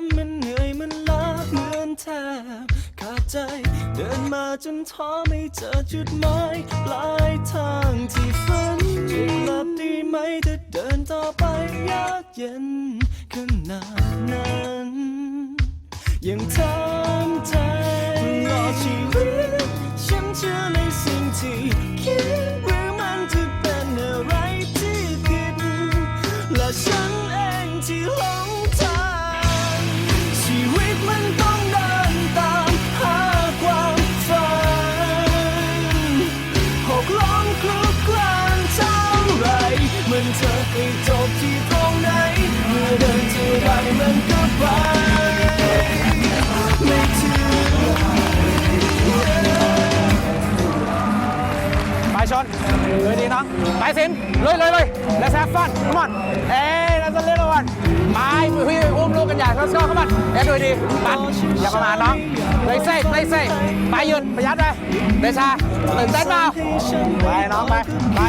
มมันเหนื่อยมันล้าเหมือนแทบขาดใจ เดินมาจนท้อไม่เจอจุดหมายปลายทางที่ฝันจะกลับดีไหมถ้าเดินต่อไปยากเย็นขนาดนั้นยังทำใจตลอชีวิตฉันเชื่อในสิ่งที่คิด เลยดีน้องไปสินเลยเลยเลย let's have fun come on เอ้ย let's have a little one ไปพี่อุ้มลูกกันใหญ่ let's go come on เอ้ยดูดีปัดอย่าประมาทน้องเลยเซ่เลยเซ่ไปยุดประหยัดไปเดชาตื่นเต้นเปล่าไปน้องไปไป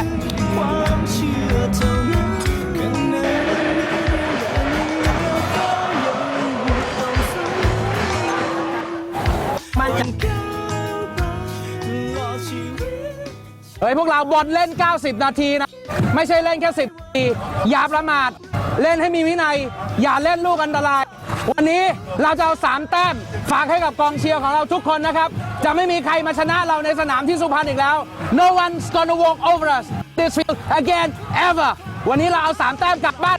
มันจะ เฮ้ยพวกเราบอลเล่น 90 นาทีนะ ไม่ใช่เล่นแค่ 10นาทีอย่าประมาท เล่นให้มีวินัย อย่าเล่นลูกอันตราย วันนี้เราจะเอา3แต้มฝากให้กับกองเชียร์ของเราทุกคนนะครับ จะไม่มีใครมาชนะเราในสนามที่สุพรรณอีกแล้ว No one's gonna walk over us this field again ever วันนี้เราเอา3แต้มกลับบ้าน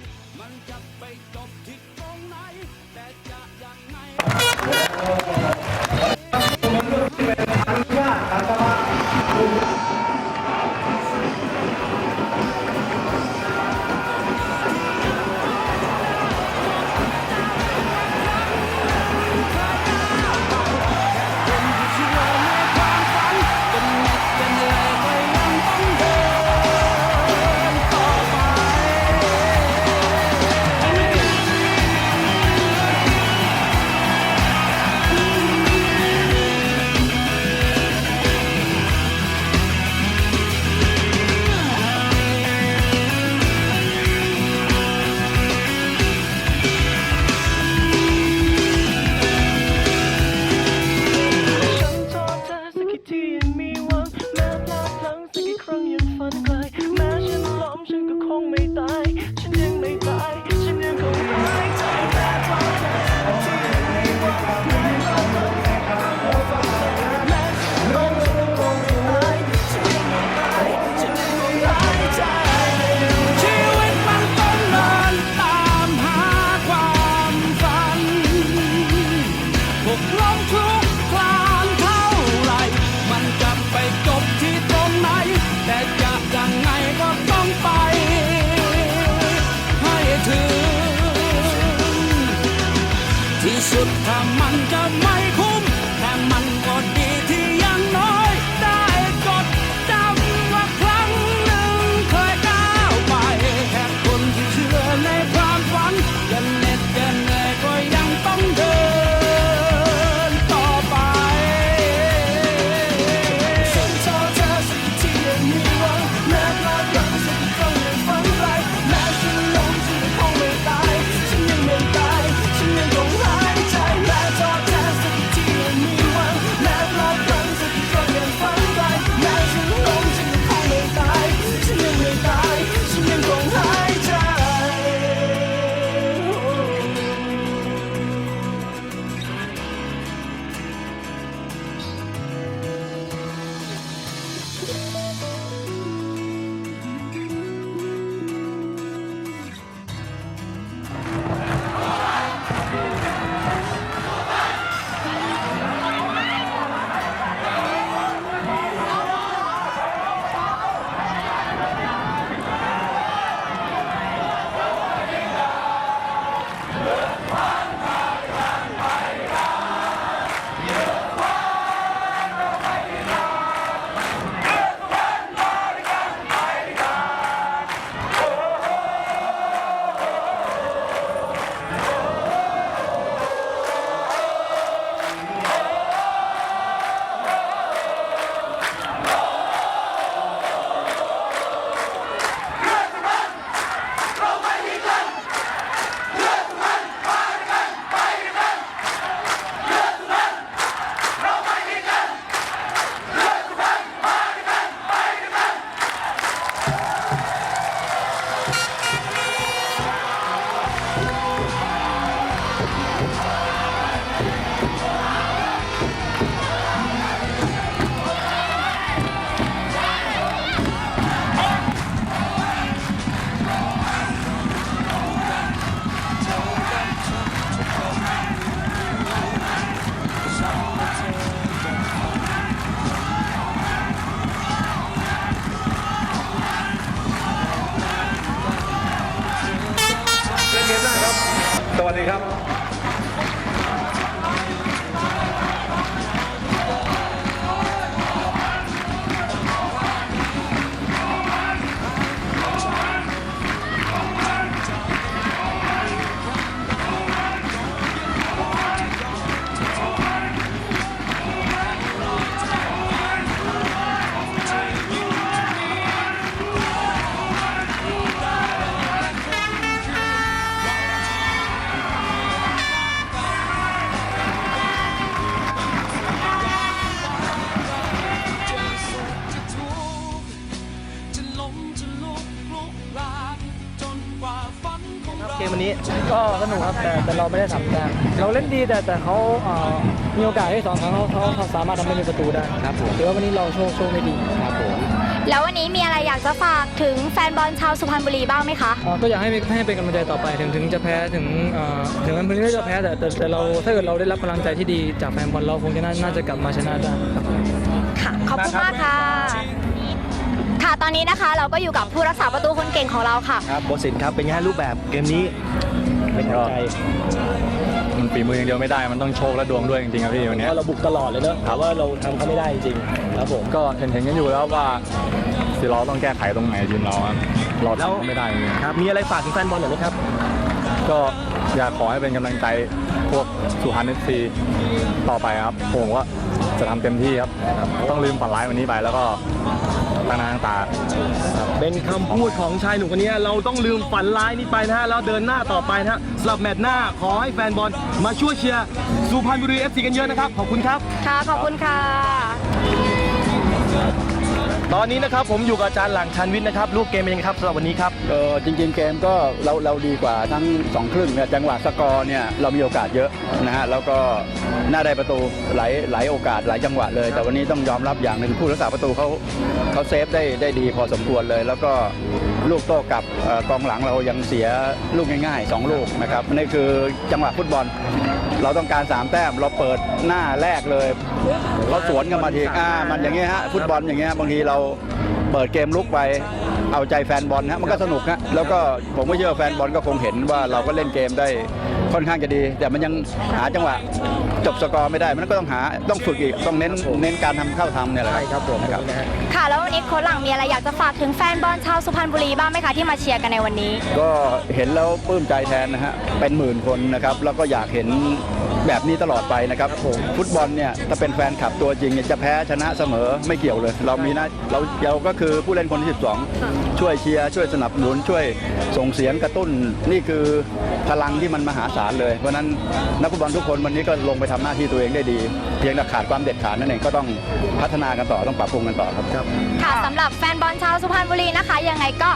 เราไม่ได้ทำแต้มเราเล่นดีแต่แต่เขาเอ่อมีโอกาสให้สองครั้งเขาเขาเขาสามารถทำได้เป็นประตูได้ครับผม ถือว่าวันนี้เราโชว์โชว์ไม่ดีครับผมแล้ววันนี้มีอะไรอยากจะฝากถึงแฟนบอลชาวสุพรรณบุรีบ้างไหมคะ เอ่อก็อยากให้ให้เป็นกำลังใจต่อไปถึงถึงจะแพ้ถึงเอ่อถึงมันพื้นที่จะแพ้แต่แต่แต่เราถ้าเกิดเราได้รับกำลังใจที่ดีจากแฟนบอลเราคงจะน่าน่าจะกลับมาชนะได้ครับ ค่ะ ขอบคุณมากค่ะ ค่ะ ตอนนี้นะคะเราก็อยู่กับผู้รักษาประตูคนเก่งของเราค่ะ ครับโบสินครับเป็นไงฮะรูปแบบเกมนี้ เป็นกำลังใจมันฝีมืออย่างเดียวไม่ได้ มันต้องโชคและดวงด้วยจริงๆครับพี่วันเพเนี้ยราะเราบุกตลอดเลยเนอะแต่ว่าเราทำเขาไม่ได้จริงๆครับผม ก็เห็นเห็นกันอยู่แล้วว่าสิเราต้องแก้ไขตรงไหนทีมเราครับเราแล้ว ทำไม่ได้จริงครับมีอะไรฝากถึงแฟนบอลหน่อยไหมครับๆก็อยากขอให้เป็นกำลังใจพวกสุพรรณเอฟซีต่อไปครับ ผมว่าจะทำเต็มที่ครับ ต้องลืมฝันร้ายวันนี้ไปแล้วก็ ต่างหน้างตาเป็นคำพูดของชายหนุ่มคนนี้เราต้องลืมฝันร้ายนี้ไปนะฮะแล้วเดินหน้าต่อไปนะฮะสำหรับแมตช์หน้าขอให้แฟนบอลมาช่วยเชียร์สุพรรณบุรีเอฟซีกันเยอะนะครับ ขอบคุณครับ ค่ะ ขอบคุณค่ะ ตอนนี้นะครับผมอยู่กับอาจารย์หลังชันวิทย์นะครับลูกเกมเป็นยังไงครับสำหรับวันนี้ครับเออจริงๆเกมก็เราเราดีกว่าทั้งสองครึ่งเนี่ยจังหวะสกอร์เนี่ยเรามีโอกาสเยอะนะฮะแล้วก็น่าได้ประตูหลายหลายโอกาสหลายจังหวะเลย แต่วันนี้ต้องยอมรับอย่างหนึ่งผู้รักษาประตูเขาเขาเซฟได้ได้ดีพอสมควรเลย แล้วก็ ลูกโต้กลับกองหลังเรายังเสียลูกง่ายๆสองลูกนะครับนี่คือจังหวะฟุตบอล เราต้องการสามแต้มเราเปิดหน้าแรกเลยเราสวนกันมาทีอ่ามันอย่างเงี้ยฮะฟุตบอลอย่างเงี้ยบางทีเราเปิดเกมลุกไป เอาใจแฟนบอลฮะมันก็สนุกฮะแล้วก็ผมก็เชื่อว่าแฟนบอลก็คงเห็นว่าเราก็เล่นเกมได้ค่อนข้างจะดี แต่มันยังหาจังหวะจบสกอร์ไม่ได้ มันก็ต้องหาต้องฝึกอีกต้องเน้นเน้นการทำเข้าทำเนี่ยแหละใช่ครับผมนะครับ ค่ะแล้ววันนี้โค้ชหลังมีอะไรอยากจะฝากถึงแฟนบอลชาวสุพรรณบุรีบ้างไหมคะที่มาเชียร์กันในวันนี้ ก็เห็นแล้วปลื้มใจแทนนะฮะเป็นหมื่นคนนะครับ แล้วก็อยากเห็น แบบนี้ตลอดไปนะครับฟุตบอลเนี่ยถ้าเป็นแฟนคลับตัวจริงเนี่ยจะแพ้ชนะเสมอไม่เกี่ยวเลย เรามีหนะเราเราก็คือผู้เล่นคนที่ 12 ช่วยเชียร์ช่วยสนับสนุนช่วยส่งเสียงกระตุ้นนี่คือพลังที่มันมหาศาลเลย เพราะฉะนั้นนักฟุตบอลทุกคนวันนี้ก็ลงไปทำหน้าที่ตัวเองได้ดี เพียงแต่ขาดความเด็ดขาดนั่นเองก็ต้องพัฒนากันต่อต้องปรับปรุงกันต่อครับค่ะสำหรับแฟนบอลชาวสุพรรณบุรีนะคะ ยังไงก็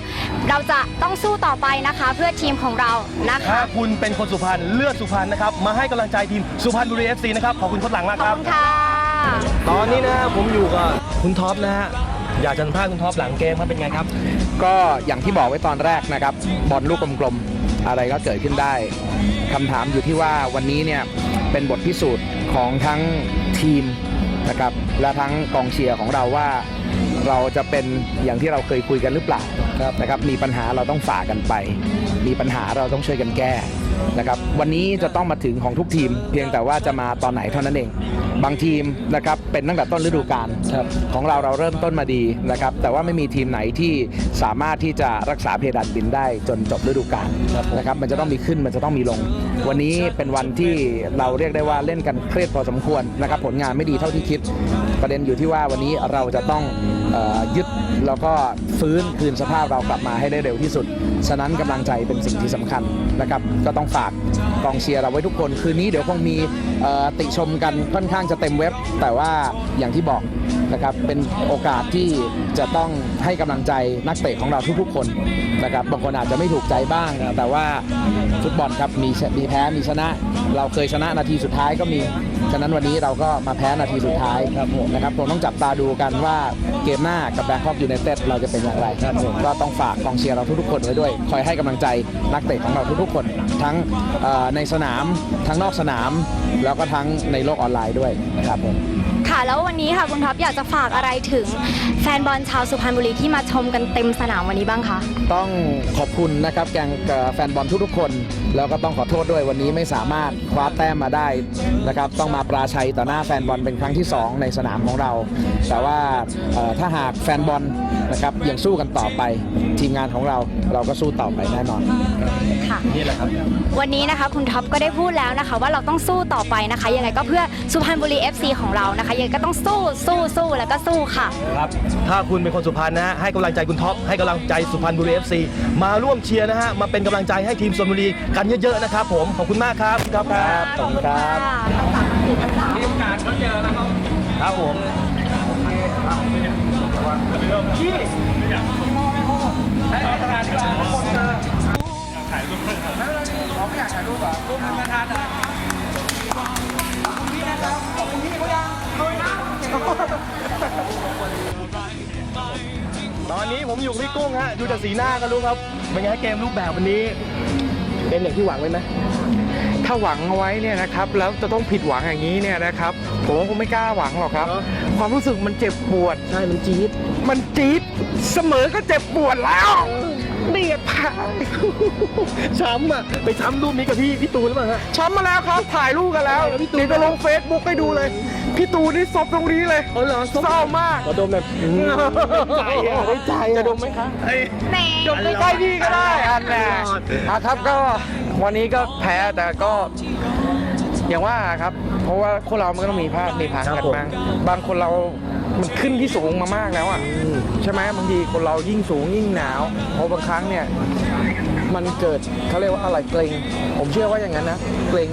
เราจะต้องสู้ต่อไปนะคะ เพื่อทีมของเรานะคะ ถ้าคุณเป็นคนสุพรรณเลือดสุพรรณนะครับมาให้กำลังใจทีมสุพรรณบุรีเอฟซีนะครับ ขอบคุณโค้ชหลังมากขคอบรับ คุณค่ะตอนนี้นะฮะผมอยู่กับคุณท็อปนะฮะอยากจะสัมภาษณ์คุณท็อปหลังเกมครับเป็นไงครับ ก็อย่างที่บอกไว้ตอนแรกนะครับ บอลลูกกลมๆ อะไรก็เกิดขึ้นได้คำถามอยู่ที่ว่าวันนี้เนี่ยเป็นบทพิสูจน์ของทั้งทีมนะครับและทั้งกองเชียร์ของเราว่า เราจะเป็นอย่างที่เราเคยคุยกันหรือเปล่านะครับมีปัญหาเราต้องฝ่ากันไป มีปัญหาเราต้องช่วยกันแก้ นะครับวันนี้จะต้องมาถึงของทุกทีม เพียงแต่ว่าจะมาตอนไหนเท่านั้นเอง บางทีมนะครับเป็นตั้งแต่ต้นฤดูกาลครับของเราเราเริ่มต้นมาดีนะครับแต่ว่าไม่มีทีมไหนที่สามารถที่จะรักษาเพดานบินได้จนจบฤดูกาลนะครับมันจะต้องมีขึ้นมันจะต้องมีลง วันนี้เป็นวันที่เราเรียกได้ว่าเล่นกันเครียดพอสมควรนะครับผลงานไม่ดีเท่าที่คิด ประเด็นอยู่ที่ว่าวันนี้เราจะต้องเออ ยึดแล้วก็ฟื้นคืนสภาพเรากลับมาให้ได้เร็วที่สุด ฉะนั้นกำลังใจเป็นสิ่งที่สำคัญนะครับ ก็ต้องฝากกองเชียร์เราไว้ทุกคน คืนนี้เดี๋ยวคงมีติชมกันค่อนข้างจะเต็มเว็บ แต่ว่าอย่างที่บอก นะครับเป็นโอกาสที่จะต้องให้กำลังใจนักเตะของเราทุกๆคนนะครับบางคนอาจจะไม่ถูกใจบ้าง แต่ว่าฟุตบอลครับมีมีแพ้มีชนะ เราเคยชนะนาทีสุดท้ายก็มีฉะนั้นวันนี้เราก็มาแพ้นาทีสุดท้ายนะครับผมต้องจับตาดูกันว่าเกมหน้ากับแบงคอกยูไนเต็ดเราจะเป็นอย่างไรก็ต้องฝากกองเชียร์เราทุกๆคนไว้ด้วย คอยให้กำลังใจนักเตะของเราทุกๆคน ทั้งในสนามทั้งนอกสนาม แล้วก็ทั้งในโลกออนไลน์ด้วยนะครับผม ค่ะ แล้ววันนี้ค่ะคุณท็อปอยากจะฝากอะไรถึงแฟนบอลชาวสุพรรณบุรีที่มาชมกันเต็มสนามวันนี้บ้างคะ ต้องขอบคุณนะครับแกงเอ่อแฟนบอลทุกๆคน แล้วก็ต้องขอโทษด้วยวันนี้ไม่สามารถคว้าแต้มมาได้นะครับต้องมาปราชัยต่อหน้าแฟนบอลเป็นครั้งที่ 2 ในสนามของเรา แต่ว่าเอ่อถ้าหากแฟนบอลนะครับยังสู้กันต่อไป ทีมงานของเราเราก็สู้ต่อไปแน่นอนค่ะนี่แหละครับวันนี้นะคะคุณท็อปก็ได้พูดแล้วนะคะ ว่าเราต้องสู้ต่อไปนะคะยังไงก็เพื่อสุพรรณบุรี FC ของเรานะคะยังไงก็ต้องสู้สู้สู้แล้วก็สู้ค่ะ ครับถ้าคุณเป็นคนสุพรรณนะฮะให้กำลังใจคุณท็อปให้กำลังใจสุพรรณบุรีเอฟซีมาร่วมเชียร์นะฮะมาเป็นกำลังใจให้ทีมสุพรรณบุรีกันเยอะๆนะครับผมขอบคุณมากครับคุณท็อปครับขอบคุณครับครับผม ตอนนี้ผมอยู่กับพี่กุ้งฮะดูจากสีหน้าก็รู้ครับเป็นไงเกมรูปแบบวันนี้ เป็นอย่างที่หวังไว้ไหมถ้าหวังเอาไว้เนี่ยนะครับแล้วจะต้องผิดหวังอย่างนี้เนี่ยนะครับผมว่าคงไม่กล้าหวังหรอกครับเหรอความรู้สึกมันเจ็บปวด ใช่มันจี๊ดมันจี๊ดเสมอก็เจ็บปวดแล้วนี่พาช้ำอะไปช้ำรูปนี้กับพี่พี่ตูนหรือเปล่าฮะช้ำมาแล้วครับถ่ายรูปกันแล้วแล้วพี่ตูนเดี๋ยวจะลงเฟซบุ๊กให้ดูเลย พี่ตูนนี่ซบตรงนี้เลยอ๋อเหรอเศร้ามากขอดมแบบใจอะได้ใจจะดมไหมครับแหมจบใกล้ๆพี่ก็ได้อันแหละอะครับก็วันนี้ก็แพ้แต่ก็อย่างว่าครับ เพราะว่าคนเรามันก็ต้องมีพลาดมีพังครักับนผมบ้างบางคนเรา มันขึ้นที่สูงมามากแล้วอะใช่ไหมบางทีคนเรายิ่งสูงยิ่งหนาวเพราะบางครั้งเนี่ยมันเกิดเขาเรียกว่าอะไรเกรงผมเชื่อว่าอย่างนั้นนะเกรง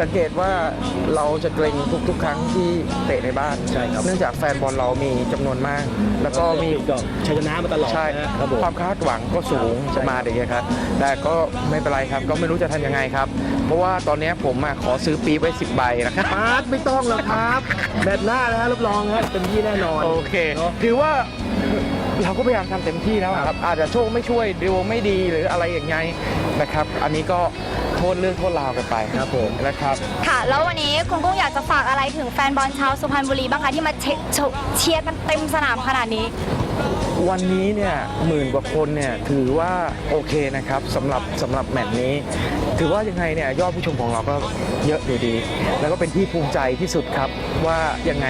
สังเกตว่าเราจะเกรงทุกๆ ครั้งที่เตะในบ้านใช่ครับเนื่องจากแฟนบอลเรามีจำนวนมาก แล้วก็มีก็ชัยชนะมาตลอดใช่นะครับผมความคาดหวังก็สูงใช่มาเด็กครับ แต่ก็ไม่เป็นไรครับ ก็ไม่รู้จะทำยังไงครับ เพราะว่าตอนนี้ผมอะขอซื้อปี๊บไว้ 10 ใบนะครับปาร์ตไม่ต้องหรอกครับแบตหน้านะฮะรับรองฮะเต็มที่แน่นอน โอเคเนอะถือว่าเราก็พยายามทำเต็มที่แล้วอะครับ อาจจะโชคไม่ช่วยดวงไม่ดีหรืออะไรอย่างไงนะครับ อันนี้ก็โทษเรื่องโทษราวกันไปครับผม นะครับ ค่ะ แล้ววันนี้คุณกุ้งอยากจะฝากอะไรถึงแฟนบอลชาวสุพรรณบุรีบ้างคะที่มาเชเชเชียร์กันเต็มสนามขนาดนี้ วันนี้เนี่ยหมื่นกว่าคนเนี่ยถือว่าโอเคนะครับสำหรับสำหรับแมตช์นี้ ถือว่ายังไงเนี่ยยอดผู้ชมของเราก็เยอะอยู่ดี แล้วก็เป็นที่ภูมิใจที่สุดครับว่ายังไง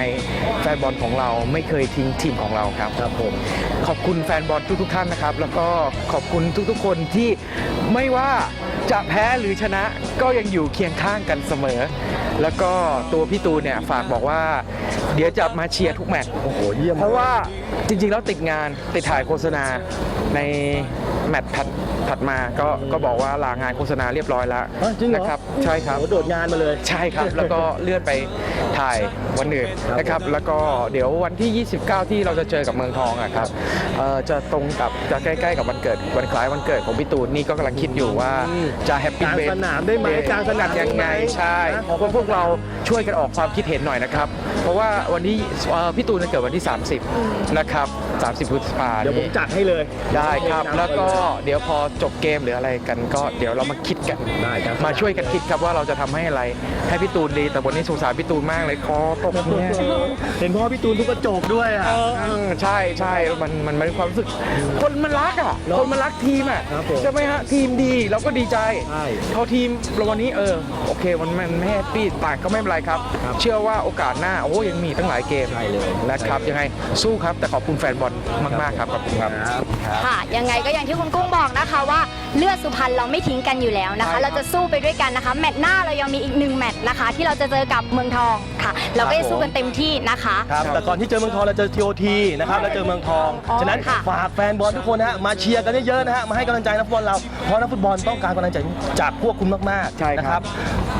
แฟนบอลของเราไม่เคยทิ้งทีมของเราครับครับผมขอบคุณแฟนบอลทุกๆท่านนะครับ แล้วก็ขอบคุณทุกๆคนที่ไม่ว่า จะแพ้หรือชนะก็ยังอยู่เคียงข้างกันเสมอ แล้วก็ตัวพี่ตูนเนี่ยฝากบอกว่า เดี๋ยวจะมาเชียร์ทุกแมตช์โอ้โหเยี่ยมเพราะว่าจริงๆแล้วติดงานติดถ่ายโฆษณาใน แมตช์ถัดถัดมาก็ก็บอกว่าลางานโฆษณาเรียบร้อยแล้วเอ้ยจริงเหรอนะครับใช่ครับ โอ้โหโดดงานมาเลย ใช่ครับ แล้วก็เลื่อนไปถ่ายวันอื่นครับนะครับ แล้วก็เดี๋ยววันที่ 29 ที่เราจะเจอกับเมืองทองอะครับเอ่อจะตรงกับจะใกล้ๆกับวันเกิดวันคล้ายวันเกิดของพี่ตูนนี่ก็กำลังคิดอยู่ว่าจะแฮปปี้กลางเบสนามได้ไหมกลางสนามยังไงได้ไหมใช่นะเพราะว่าพวกเราช่วยกันออกความคิดเห็นหน่อยนะครับ เพราะว่าวันที่เอ่อพี่ตูนจะเกิดวันที่ 30 นะครับ30พฤษภาเดี๋ยวผมนี้จัดให้เลยได้ครับ แล้วก็เดี๋ยวพอจบเกมหรืออะไรกัน ก็เดี๋ยวเรามาคิดกัน ได้ครับ มาช่วยกันคิดครับว่าเราจะทำให้อะไร ให้พี่ตูนดีแต่วันนี้สงสารพี่ตูนมากเลยคอตกเนี่ย เห็นพ่อพี่ตูนทุกกระจกด้วยอะ เออใช่ใช่มันมันมันเป็นความรู้สึก คนมันรักอะ เนอะคนมันรักทีมอะครับผมใช่ไหมฮะทีมดีเราก็ดีใจใช่เขาทีมเราวันนี้เออโอเคมันมันไม่แฮปปี้ต่างก็ไม่เป็นไรครับ ครับเชื่อว่าโอกาสหน้าโอ้ยังมีตั้งหลายเกมใช่เลยนะครับยังไงสู้ครับแต่ขอบคุณแฟนบอล มากๆครับขอบคุณครับ ค่ะ ยังไงก็อย่างที่คุณกุ้งบอกนะคะว่าเลือดสุพรรณเราไม่ทิ้งกันอยู่แล้วนะใช่ครัคะบเราจะสู้ไปด้วยกันนะคะ แมตช์หน้าเรายังมีอีกหนึ่งแมตช์นะคะ ที่เราจะเจอกับเมืองทองค่ะ เราก็จะสู้กันเต็มที่นะคะ ครับแต่ก่อนที่เจอเมืองทองเราเจอทีโอทีนะครับแล้วเจอเมืองทอง อ๋อฉะนั้นค่ะ ฝากแฟนบอลทุกคนนะฮะมาเชียร์กันเยอะๆนะฮะมาให้กำลังใจนักฟุตบอลเราเพราะนักฟุตบอลต้องการกำลังใจจากพวกคุณมากใช่ๆนะคครัรับบ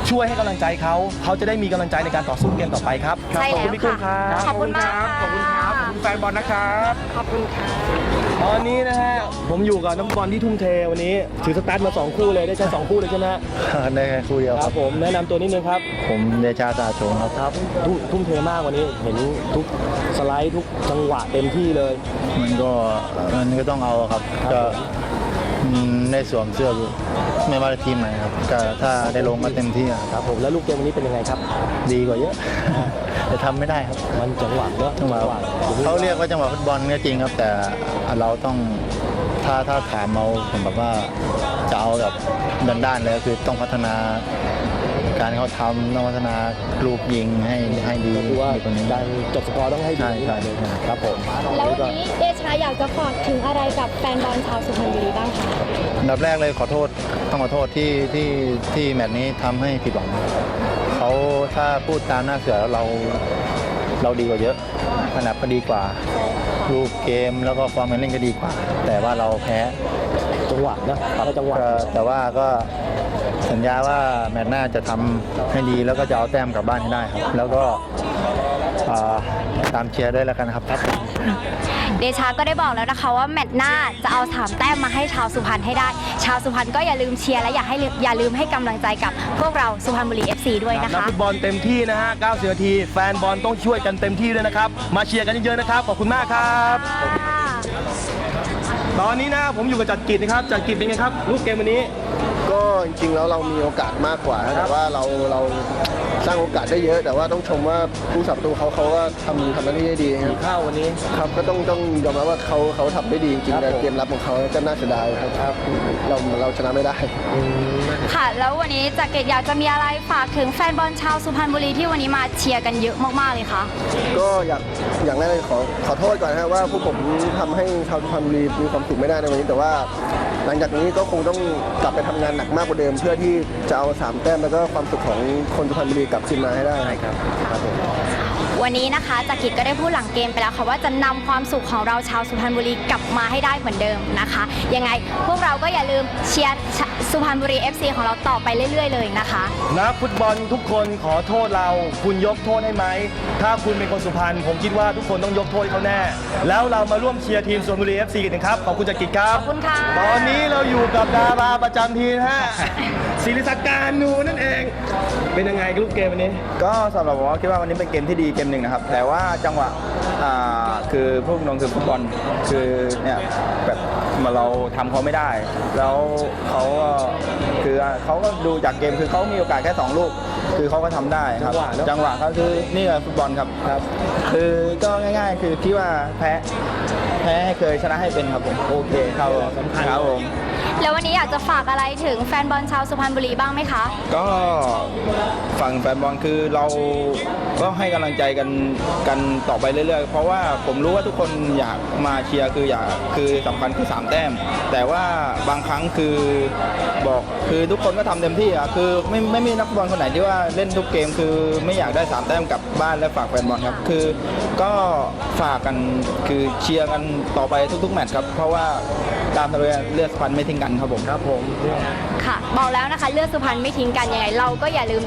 ช่วยให้กำลังใจเขาเขาจะได้มีกำลังใจในการต่อสู้เกมต่อไปครับ ใช่ขอบแล้คุณวพี่กุ้งคค่ะรับ ขอบคุณมากขอบคุณครับ ขอบคุณแฟนบอลนะครับ ขอบคุณค่ะตอนนี้นะฮะ ผมอยู่กับนักฟุตบอลที่ทุ่มเทวันนี้ ถือสตาร์ทมาสองคู่เลยได้ใช้สองคู่เลยใช่ไหมฮะได้แค่คู่เดียวคครัรับบ ผมแนะนำตัวนิดนึงครับผมเดชาตาชงครับครับทุ่มทุ่มเทมากวันนี้ เห็นทุกสไลด์ทุกจังหวะเต็มที่เลย มันก็มันก็ต้องเอาครับครับก็อืม ได้สวมเสื้ออยู่ไม่ว่าทีมไหนครับก็ถ้าได้ลงก็เต็มที่อะครับครับผมแล้วลูกเกมวันนี้เป็นยังไงครับ ดีกว่าเยอะ แต่ทำไม่ได้ครับมันจังหวะเนอะจังหวะเขาเรียกว่าจังหวะฟุตบอลก็จริงครับ แต่เราต้องถ้าถ้าถามเอาผมแบบว่าจะเอาแบบด้านๆเลยก็คือต้องพัฒนา การเขาทำต้องพัฒนาลูกยิงให้ให้ดีคือว่าดีกว่านี้การจบสกอร์ต้องให้ดีใช่ใช่ใช่ครับผมแล้ววันนี้เดชาอยากจะฝากถึงอะไรกับแฟนบอลชาวสุพรรณบุรีบ้างคะอันดับแรกเลยขอโทษต้องขอโทษที่ที่ที่แมตช์นี้ทำให้ผิดหวังเขาถ้าพูดตามหน้าเสือแล้วเราเราดีกว่าเยอะขนาดก็ดีกว่ารูปเกมแล้วก็ความเป็นเล่นก็ดีกว่า แต่ว่าเราแพ้จังหวะนะแล้วจังหวะก็แต่ว่าก็ สัญญาว่าแมตช์หน้าจะทำให้ดีแล้วก็จะเอาแต้มกลับบ้านให้ได้ครับ แล้วก็เอ่อ่าตามเชียร์ด้วยแล้วกันครับครับเดชาก็ได้บอกแล้วนะคะว่าแมตช์หน้าจะเอาสามแต้มมาให้ชาวสุพรรณให้ได้ ชาวสุพรรณก็อย่าลืมเชียร์และอย่าให้ลืมอย่าลืมให้กำลังใจกับพวกเราสุพรรณบุรี FC ด้วยนะนักคะฟุตบอลเต็มที่นะฮะ 90 นาที แฟนบอลต้องช่วยกันเต็มที่ด้วยนะครับ มาเชียร์กันเยอะๆนะครับ ขอบคุณมากครับ ตอนนี้นะผมอยู่กับจัดกิจนะครับ จัดกิจเป็นไงครับลูกเกมวันนี้ ก็จริงๆแล้วเรามีโอกาสมากกว่า แต่ว่าเราเรา สร้างโอกาสได้เยอะ แต่ว่าต้องชมว่าผู้สับประตูเขาเขาก็ทำทำหน้าที่ได้ดีครับเข้าวันนี้ ครับก็ต้องต้องยอมรับว่าเขาเขาทำได้ดีจริงๆแต่เกมรับของเขาก็น่าเสียดายครับ เราเราชนะไม่ได้ ค่ะ แล้ววันนี้จากเกตอยากจะมีอะไรฝากถึงแฟนบอลชาวสุพรรณบุรีที่วันนี้มาเชียร์กันเยอะมากๆเลยคะก็อยากอย่างแรกเลยขอขอโทษก่อนนะครับว่าพวกผมทำให้ชาวสุพรรณบุรีมีความสุขไม่ได้ในวันนี้แต่ว่าหลังจากนี้ก็คงต้องกลับไปทำงานหนักมากกว่าเดิม เพื่อที่จะเอาสามแต้มแล้วก็ความสุขของคนสุพรรณบุรีกลับคืนมาให้ได้ครับครับผม วันนี้นะคะจากกิจก็ได้พูดหลังเกมไปแล้วค่ะว่าจะนำความสุขของเราชาวสุพรรณบุรีกลับมาให้ได้เหมือนเดิมนะคะ ยังไงพวกเราก็อย่าลืมเชียร์สุพรรณบุรี FC ของเราต่อไปเรื่อย ๆ เลยนะคะนักฟุตบอลทุกคนขอโทษเรา คุณยกโทษให้ไหม ถ้าคุณเป็นคนสุพรรณผมคิดว่าทุกคนต้องยกโทษให้เขาแน่ แล้วเรามาร่วมเชียร์ทีมสุพรรณบุรี FC กันนะครับขอบคุณจักริดครับขอบคุณค่ะตอนนี้เราอยู่กับดาราประจำทีมนะฮะศิริศักดิ์การนูนั่นเอง เป็นยังไงลูกเกมวันนี้ ก็สำหรับผมว่าคิดว่าวันนี้เป็นเกมที่ดีเกมหนึ่งนะครับ แต่ว่าจังหวะอ่าคือพวกน้องคือฟุตบอลคือเนี่ยแบบมาเราทำเขาไม่ได้ แล้วเขาก็คือเขาก็ดูจากเกมคือเขามีโอกาสแค่ 2 ลูก คือเขาก็ทำได้ครับจังหวะเนอะจังหวะเขาคือนี่แหละฟุตบอลครับครับ คือก็ง่าย ๆ คือคิดว่าแพ้แพ้ให้เคยชนะให้เป็นครับผมโอเคครับผมครับผม แล้ววันนี้อยากจะฝากอะไรถึงแฟนบอลชาวสุพรรณบุรีบ้างไหมคะ ก็ฝั่งแฟนบอลคือเราก็ให้กำลังใจกันกันต่อไปเรื่อยๆ เพราะว่าผมรู้ว่าทุกคนอยากมาเชียร์คืออยากคือสำคัญคือสามแต้ม แต่ว่าบางครั้งคือบอกคือทุกคนก็ทำเต็มที่อะคือไม่ไม่มีนักบอลคนไหนที่ว่าเล่นทุกเกมคือไม่อยากได้สามแต้มกลับบ้านและฝากแฟนบอลครับคือก็ฝากกันคือเชียร์กันต่อไปทุกๆแมตช์ครับเพราะว่า ตามทะเลเลือดฟันไม่ทิ้งกันครับผมครับผมค่ะบอกแล้วนะคะ เลือดสุพรรณไม่ทิ้งกันยังไง เราก็อย่าลืม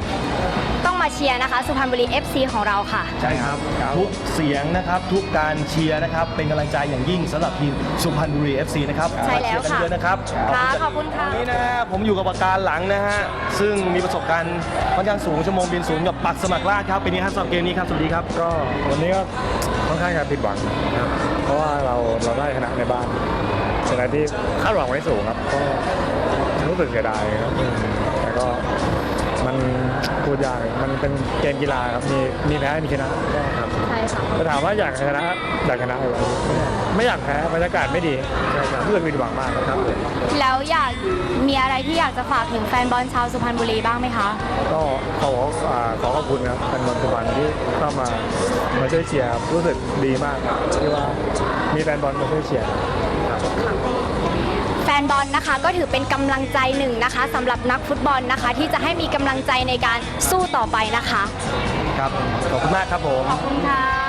ต้องมาเชียร์นะคะ สุพรรณบุรี FC ของเราค่ะ ใช่ครับทุกเสียงนะครับทุกการเชียร์นะครับ เป็นกำลังใจอย่างยิ่งสำหรับทีมสุพรรณบุรี FC นะครับใช่แล้วมาเชียร์กันค่ะ เยอะนะครับค่ะขอบคุณค่ะ วันนี้นะฮะผมอยู่กับประการหลังนะฮะซึ่งมีประสบการณ์ค่อนข้างสูงชั่วโมงบินสูงกับปักสมัครราชครับเป็นยังไงครับสำหรับเกมนี้ครับสวัสดีครับก็วันนี้ก็ค่อนข้างจะผิดหวังนะครับเพราะว่าเราเราได้ชนะในบ้าน ชนะที่คาดหวังไว้สูงครับ ก็รู้สึกเสียดายครับอืมแต่ก็มันพูดยากมันเป็นเกมกีฬาครับ มีมีแพ้ มีชนะก็ครับใช่ค่ะแต่ถามว่าอยากชนะอยากชนะอยู่แล้วไม่อยากแพ้บรรยากาศไม่ดีใช่ครับรู้สึกผิดหวังมากครับแล้วอยากมีอะไรที่อยากจะฝากถึงแฟนบอลชาวสุพรรณบุรีบ้างไหมคะ ก็ขออ่าขอขอบคุณครับเป็นวันสุพรรณที่เข้ามามาช่วยเชียร์ครับรู้สึกดีมากครับที่ว่ามีแฟนบอลมาช่วยเชียร์ แฟนบอลนะคะก็ถือเป็นกำลังใจหนึ่งนะคะสำหรับนักฟุตบอลนะคะ ที่จะให้มีกำลังใจในการสู้ต่อไปนะคะ ครับ ขอบคุณมากครับผม ขอบคุณค่ะ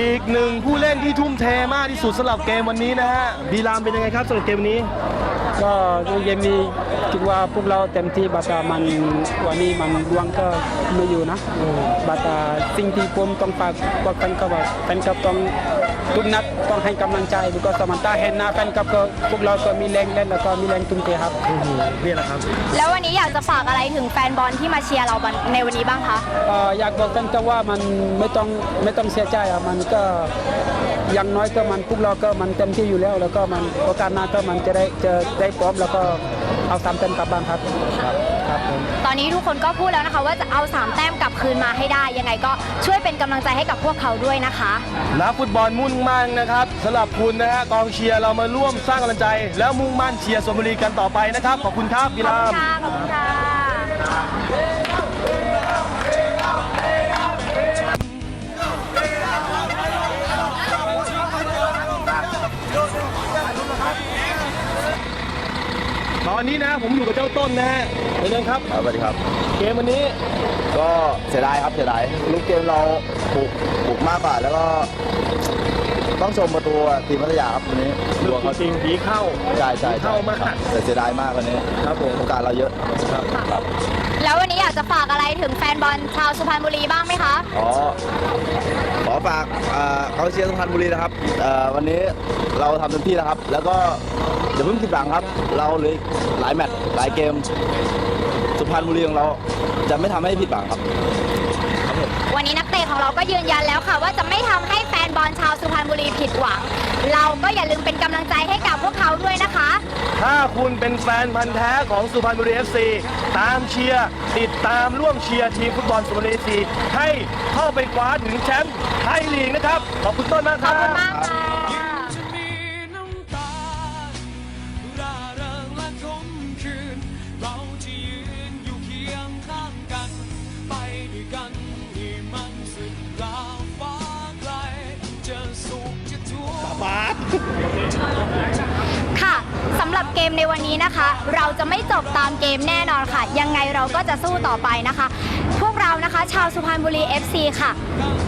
อีกหนึ่งผู้เล่นที่ทุ่มเทมากที่สุดสำหรับเกมวันนี้นะฮะบีรามเป็นยังไงครับสำหรับเกมวันนี้ ก็เกมนี้คิดว่าพวกเราเต็มที่บัตามันวันนี้มันดวงก็ไม่อยู่นะบัตาสิ่งที่ผมต้องฝากพวกแฟนคลับว่าแฟนคลับต้อง ทุกนัดต้องให้กำลังใจบุก็สมันตาเห็นหน้าแฟนคลับก็พวกเราก็มีแรงเล่นแล้วก็มีแรงทุ่มเทครับนี่แหละครับ แล้ววันนี้อยากจะฝากอะไรถึงแฟนบอลที่มาเชียร์เราในวันนี้บ้างคะเอ่ออยากบอกแฟนคลับว่ามันไม่ต้องไม่ต้องเสียใจอะมันก็อย่างน้อยก็มันพวกเราก็มันเต็มที่อยู่แล้ว แล้วก็มันโอกาสหน้าก็มันจะได้จะได้พร้อมแล้วก็ เอาสามเต็มกลับบ้านครับครับครับผมตอนนี้ทุกคนก็พูดแล้วนะคะ ว่าจะเอาสามแต้มกลับคืนมาให้ได้ ยังไงก็ช่วยเป็นกำลังใจให้กับพวกเขาด้วยนะคะ นักฟุตบอลมุ่งมั่นนะครับสำหรับคุณนะฮะกองเชียร์เรามาร่วมสร้างกำลังใจ แล้วมุ่งมั่นเชียร์สวนบุรีกันต่อไปนะครับ ขอบคุณครับบีขอบราคุมณค่ะขอบคุณค่ะ อนนี้นะผมอยู่กับเจ้าต้นนะฮะเดินครับสวัสดีครับ เกมวันนี้ก็เสียดายครับเสียดายลูกเกมเราบุกบุกมากกว่าแล้วก็ ต้องชมประตูทีมพัทยาครับวันนี้ลูกจริงผีเข้าใช่ใช่เข้ามากครับแต่เสียดายมากวันนี้ครับผมโอกาสเราเยอะครับแล้ววันนี้อยากจะฝากอะไรถึงแฟนบอลชาวสุพรรณบุรีบ้างไหมคะขอขอฝากเอ่อกองเชียร์สุพรรณบุรีนะครับเอ่อวันนี้เราทำเต็มที่แล้วครับ แล้วก็อย่าเพิ่งผิดหวังครับ เราเหลยหลายแมตช์หลายเกม สุพรรณบุรีของเราจะไม่ทำให้ผิดหวังครับ วันนี้นักเตะของเราก็ยืนยันแล้วค่ะ ว่าจะไม่ทำให้แฟนบอลชาวสุพรรณบุรีผิดหวัง เราก็อย่าลืมเป็นกำลังใจให้กับพวกเขาด้วยนะคะ ถ้าคุณเป็นแฟนพันธ์แท้ของสุพรรณบุรี FC ตามเชียร์ติดตามร่วมเชียร์ทีมฟุตบอลสุพรรณบุรี FC ให้เข้าไปคว้าถึงแชมป์ไทยลีกนะครับ ขอบคุณต้นมากขคอรับบคุณมากค่ะ ค่ะสำหรับเกมในวันนี้นะคะ เราจะไม่จบตามเกมแน่นอนค่ะ ยังไงเราก็จะสู้ต่อไปนะคะ พวกเรานะคะ ชาวสุพรรณบุรี FC ค่ะ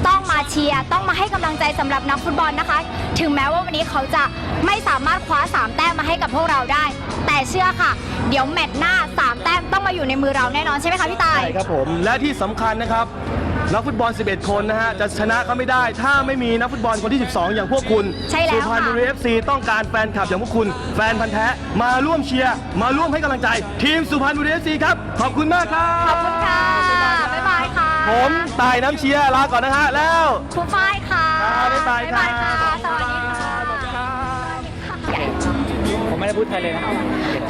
ต้องมาเชียร์ต้องมาให้กำลังใจสำหรับนักฟุตบอลนะคะ ถึงแม้ว่าวันนี้เขาจะไม่สามารถคว้า 3 แต้มมาให้กับพวกเราได้ แต่เชื่อค่ะ เดี๋ยวแมตช์หน้า 3 แต้มต้องมาอยู่ในมือเราแน่นอนใช่ไหมคะพี่ตาย ใช่ครับผมและที่สำคัญนะครับ นักฟุตบอล 11 คนนะฮะ จะชนะเขาไม่ได้ ถ้าไม่มีนักฟุตบอลคนที่ 12 อย่างพวกคุณใช่แล้วสุพรรณบุรีค่ะ FC ต้องการแฟนคลับอย่างพวกคุณ แฟนพันธ์แท้มาร่วมเชียร์ มาร่วมให้กำลังใจ ทีมสุพรรณบุรี FC ครับ ขอบคุณมากครับขอบคุณค่ะบ๊ายบายค่ะ ผมตายน้ำเชียร์ลาก่อนนะฮะแล้วครูฝ้ายค่ะ ครับบ๊ายบายครับค่ะสวัสดีค่ะ ได้พูดไทยเลยนะ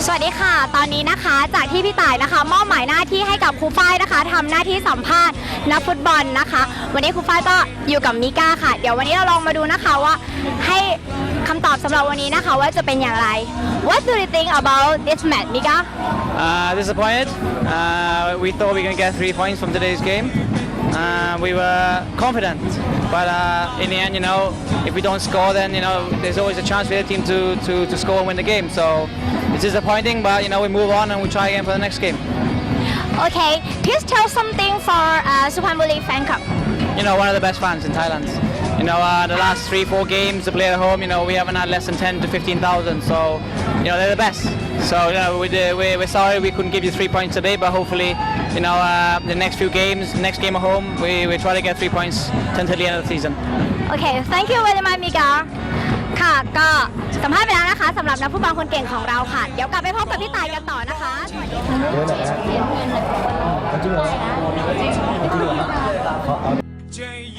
สวัสดีค่ะ ตอนนี้นะคะจากที่พี่ต่ายนะคะ มอบหมายหน้าที่ให้กับครูฝ้ายนะคะทำหน้าที่สัมภาษณ์นักฟุตบอลนะคะ วันนี้ครูฝ้ายก็อยู่กับมิก้าค่ะ เดี๋ยววันนี้เราลองมาดูนะคะว่าให้คำตอบสำหรับวันนี้นะคะว่าจะเป็นอย่างไร What do you think about this match, Mika? Uh, disappointed. Uh, we thought we were going to get three points from today's game. Uh, we were confident, but uh, in the end, you know, if we don't score, then you know, there's always a chance for the team to, to, to score and win the game. So it's disappointing, but you know, we move on and we try again for the next game. Okay, please tell something for uh, fan club. You know, one of the best fans in Thailand. You know, uh, the last three, four games to play at home, you know, we haven't had less than 10 to 15,000. So, you know, they're the best. So, you know, we, we, we're sorry we couldn't give you three points today, but hopefully, you know, uh, the next few games, next game at home, we, we try to get three points until the end of the season. โอเค thank you very much มิกาค่ะ ก็สัมภาษณ์ไปแล้วนะคะสำหรับนักฟุตบอลคนเก่งของเราค่ะ เดี๋ยวกลับไปพบกับพี่ตายกันต่อนะคะสวัสดีค่ะ จะยิ้มจะมี